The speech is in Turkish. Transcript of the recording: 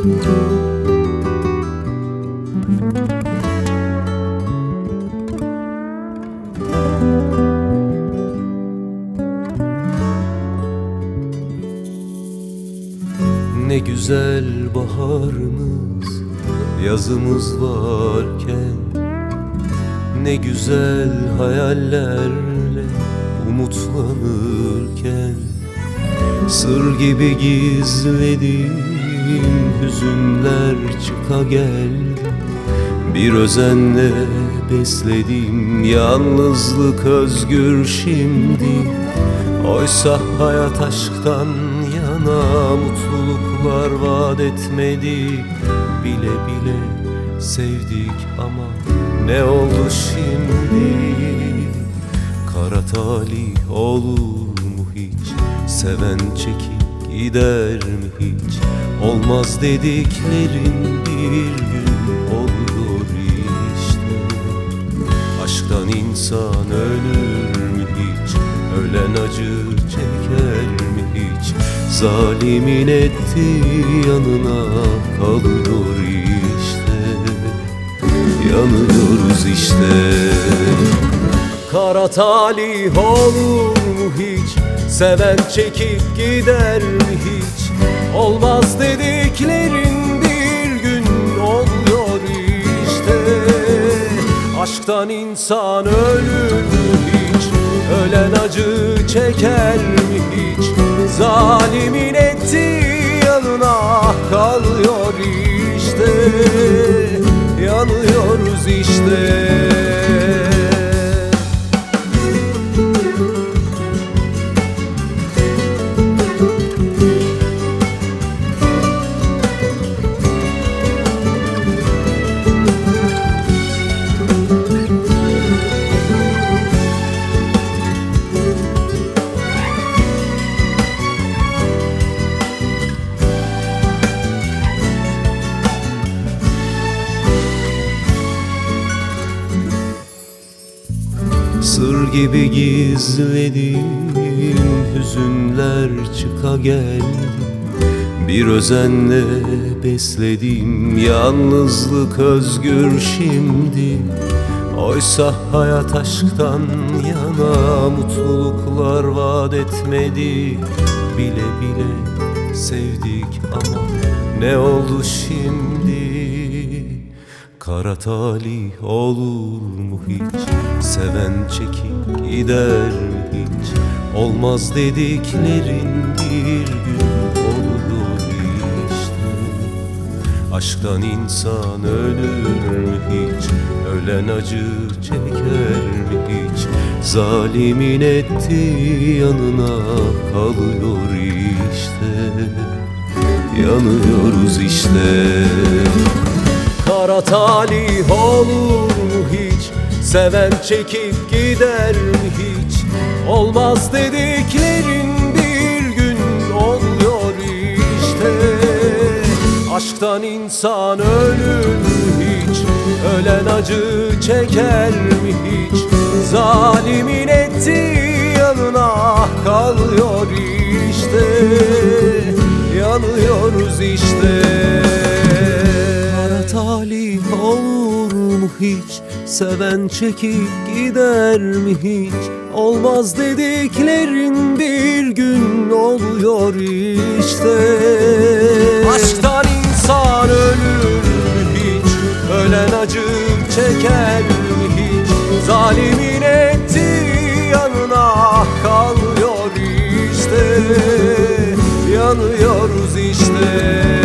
Ne güzel baharımız, yazımız varken Ne güzel hayallerle umutlanırken Sır gibi gizledim gizlediğim Hüzünler çıka geldi. Bir özenle beslediğim Yalnızlık özgür şimdi. Oysa hayat aşktan yana mutluluklar vaat etmedi. Bile bile sevdik ama ne oldu şimdi? Kara talih olur mu hiç? Seven çekip gider mi hiç? Olmaz dediklerin bir gün olur işte. Aşktan insan ölür mü hiç? Ölen acı çeker mi hiç? Zalimin etti yanına kalıyor işte. Yanıyoruz işte. Kara talih olur hiç? Seven çekip gider mi hiç? Olmaz dediklerin bir gün oluyor işte. Aşktan insan ölür mü hiç? Ölen acı çeker mi hiç? Zalimin etti yanına kalıyor işte. Yanıyoruz işte gibi gizlediğim hüzünler çıka geldi. Bir özenle beslediğim yalnızlık özgür şimdi. Oysa hayat aşktan yana mutluluklar vaat etmedi. Bile bile sevdik ama ne oldu şimdi Kara talih olur mu hiç? Seven çekip gider mi hiç? Olmaz dediklerin bir gün olur işte. Aşktan insan ölür mü hiç? Ölen acı çeker mi hiç? Zalimin etti yanına kalıyor işte. Yanıyoruz işte Kara talih olur mu hiç? Seven çekip gider mi hiç? Olmaz dediklerin bir gün oluyor işte. Aşktan insan ölür mü hiç? Ölen acı çeker mi hiç? Zalimin etti yanına kalıyor işte. Yanıyoruz işte olur mu hiç? Seven çekip gider mi hiç? Olmaz dediklerin bir gün oluyor işte Aşktan insan ölür mü hiç? Ölen acı çeker mi hiç? Zalimin ettiği yanına kalıyor işte Yanıyoruz işte